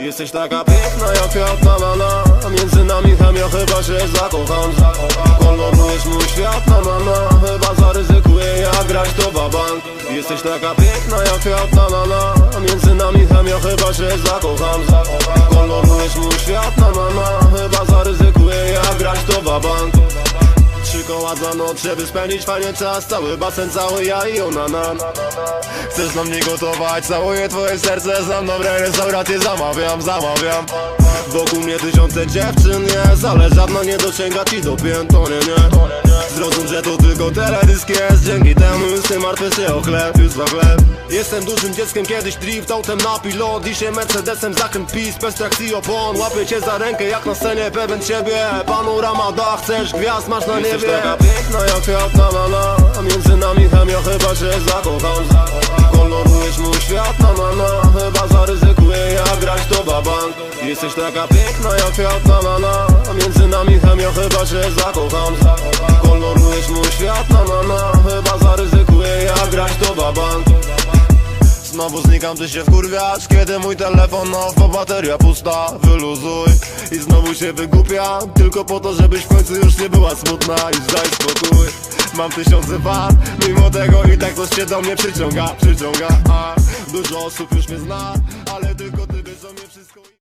Jesteś taka piękna jak kwiat na na na Między nami chemia chyba się zakocham Kolorujesz mój świat na na Chyba zaryzykuję jak grać to babank. Jesteś taka piękna jak kwiat na na na Między nami chemia chyba się zakocham Kolorujesz mój świat na na Chyba zaryzykuję jak grać to Trzy koła za noc, żeby spędzić fajnie czas. Cały basen, cały ja i ona na Chcesz na mnie gotować, całuję twoje serce Znam dobre restauracje, zamawiam, zamawiam Wokół mnie tysiące dziewczyn jest Ale żadna nie dosięga ci do pięt, to nie, nie. Zrozum, że to tylko teledysk jest. Dzięki temu nie martwię się o chleb, już za chleb. Jestem dużym dzieckiem, kiedyś drift autem na pilot Dzisiaj Mercedesem zakręt pis, bez trakcji opon Łapię cię za rękę jak na scenie, pewien siebie. Panorama da, chcesz gwiazd, masz na niebie. Jesteś taka piękna jak kwiat na na na A między nami chemia, chyba się zakocham. Kolorujesz mój świat na na na Chyba zaryzykuję jak grać to babank Jesteś taka piękna jak kwiat na na. Między nami chemia, chyba się zakocham Kolorujesz mój świat na na na. Chyba zaryzykuję jak grać to babank Znowu znikam, ty się wkurwiasz Kiedy mój telefon off, a bateria pusta. Wyluzuj i znowu się wygłupiam Tylko po to, żebyś w końcu już nie była smutna Już daj spokój. Mam tysiące wad Mimo tego i tak coś się do mnie przyciąga Przyciąga, a Dużo osób już mnie zna Ale tylko